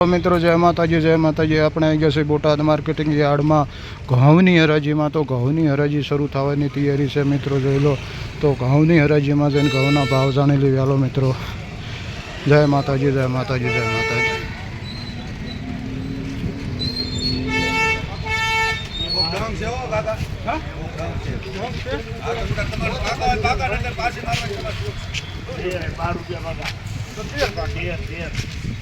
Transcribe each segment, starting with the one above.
મિત્રો જય માતાજી જય માતાજી આપણે આવી ગયા છે બોટાદ માર્કેટિંગ યાર્ડમાં ઘઉંની હરાજીમાં તો ઘઉંની હરાજી શરૂ થવાની તૈયારી છે મિત્રો જોઈ લો તો ઘઉંની હરાજીમાં જઈને ઘઉંના ભાવ જાણી લઈએ હાલો મિત્રો જય માતાજી જય માતાજી જય માતાજી બાર રૂપિયા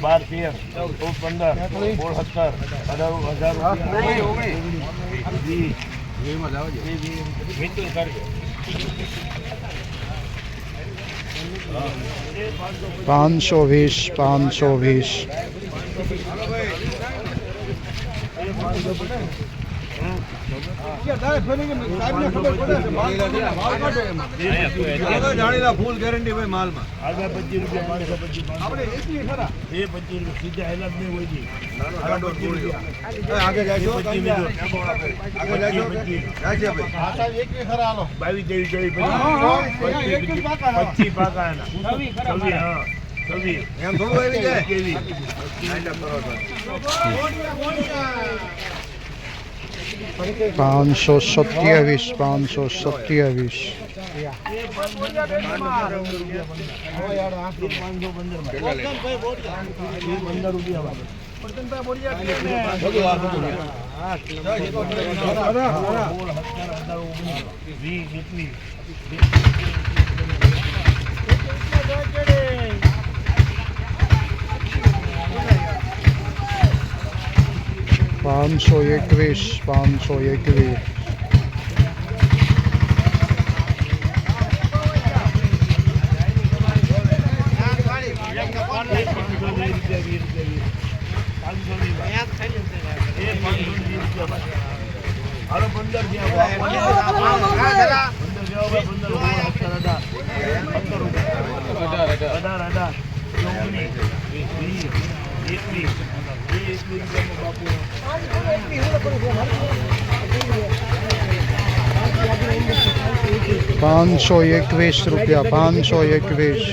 બાર તેર ચૌદ પંદર સોળ સત્તર અઢાર હજાર વીસ મિત્ર કરજો પાંચસો વીસ પાંચસો વીસ જાણીલા ફૂલ ગેરંટી ભાઈ માલમાં આગળ જાજો આગળ પચીસ. પાકા એના છવ્વીસ હા છવ્વીસ એમ થોડું આવી જાય ત્રેવીસ પાંચસો સત્યાવીસ પાંચસો સત્યાવીસ પાંચસો પંદર પંદર રૂપિયા વીસ પાંચસો એકવીસ પાંચસો એકવીસ. અઢાર અઢાર. અઢાર અઢાર. ઓગણીસ વીસ એકવીસ એ એકવીસ રૂપિયામાં બાપુ પાંચસો એકવીસ રૂપિયા પાંચસો એકવીસ